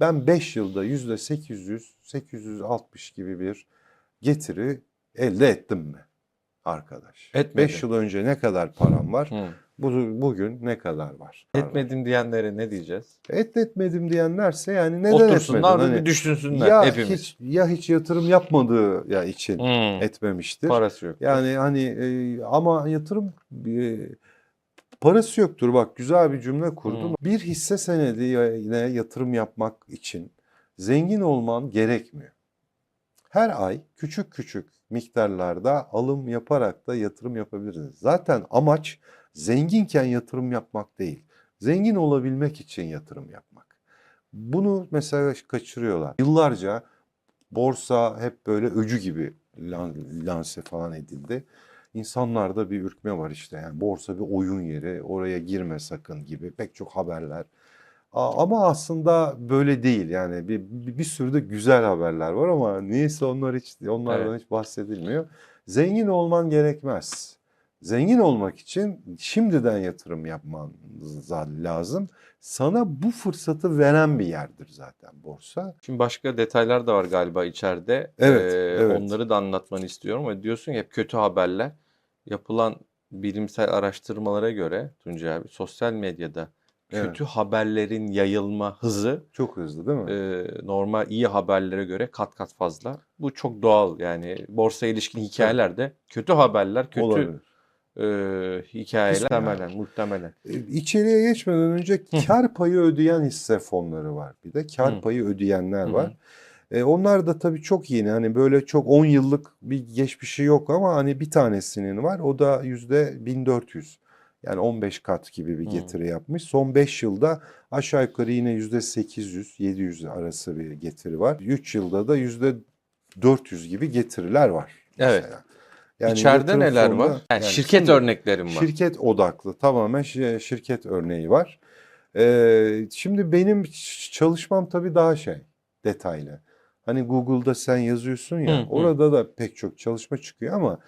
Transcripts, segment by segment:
Ben 5 yılda %800, 860 gibi bir getiri elde ettim mi arkadaş? Etmedi. 5 yıl önce ne kadar param var? Hı. Bu, bugün ne kadar var? Etmedim diyenlere ne diyeceğiz? Et etmedim diyenlerse yani neden Otursunlar etmedin? bir Hani düşünsünler ya hepimiz. hiç ya hiç yatırım yapmadığı ya için Hı. etmemiştir. Parası yok. Yani hani e, ama yatırım e, parası yoktur. Bak güzel bir cümle kurdun. Bir hisse senedi yine yatırım yapmak için zengin olman gerekmiyor. Her ay küçük küçük miktarlarda alım yaparak da yatırım yapabilirsiniz. Zaten amaç zenginken yatırım yapmak değil. Zengin olabilmek için yatırım yapmak. Bunu mesela kaçırıyorlar. Yıllarca borsa hep böyle öcü gibi lan- lanse falan edildi. İnsanlarda bir ürkme var işte. Yani borsa bir oyun yeri, oraya girme sakın gibi pek çok haberler. Ama aslında böyle değil. Yani bir, bir, bir sürü de güzel haberler var ama niyeyse onlar hiç onlardan hiç bahsedilmiyor. Zengin olman gerekmez. Zengin olmak için şimdiden yatırım yapman lazım. Sana bu fırsatı veren bir yerdir zaten borsa. Şimdi başka detaylar da var galiba içeride. Evet, Ee, evet. Onları da anlatmanı istiyorum ama diyorsun hep kötü haberler. Yapılan bilimsel araştırmalara göre Tuncay abi sosyal medyada Evet. kötü haberlerin yayılma hızı Çok hızlı değil mi? e, normal iyi haberlere göre kat kat fazla. Bu çok doğal yani borsa ilişkin hikayelerde kötü haberler, kötü Olabilir. E, hikayeler muhtemelen, muhtemelen. İçeriye geçmeden önce kar payı ödeyen hisse fonları var. Bir de kar payı ödeyenler var. E, onlar da tabii çok yeni. Hani böyle çok 10 yıllık bir geçmişi yok ama hani bir tanesinin var. O da yüzde 1400. Yani 15 kat gibi bir getiri yapmış. Son 5 yılda aşağı yukarı yine yüzde 800 700 arası bir getiri var. 3 yılda da yüzde 400 gibi getiriler var. Evet. Yani İçeride neler var? Yani yani şirket örneklerim var. Şirket odaklı tamamen şi- şirket örneği var. Ee, şimdi benim çalışmam tabii daha şey detaylı. Hani Google'da sen yazıyorsun ya Hı, hı. orada da pek çok çalışma çıkıyor ama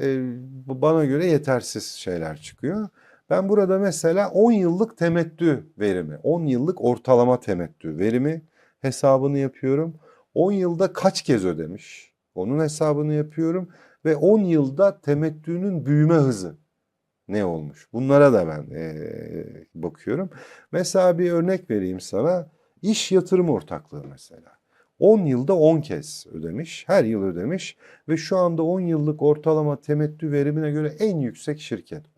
e, bana göre yetersiz şeyler çıkıyor. Ben burada mesela 10 yıllık temettü verimi, 10 yıllık ortalama temettü verimi hesabını yapıyorum. 10 yılda kaç kez ödemiş? Onun hesabını yapıyorum ve 10 yılda temettünün büyüme hızı ne olmuş? Bunlara da ben eee, bakıyorum. Mesela bir örnek vereyim sana. İş yatırım ortaklığı mesela. 10 yılda 10 kez ödemiş, her yıl ödemiş ve şu anda 10 yıllık ortalama temettü verimine göre en yüksek şirket.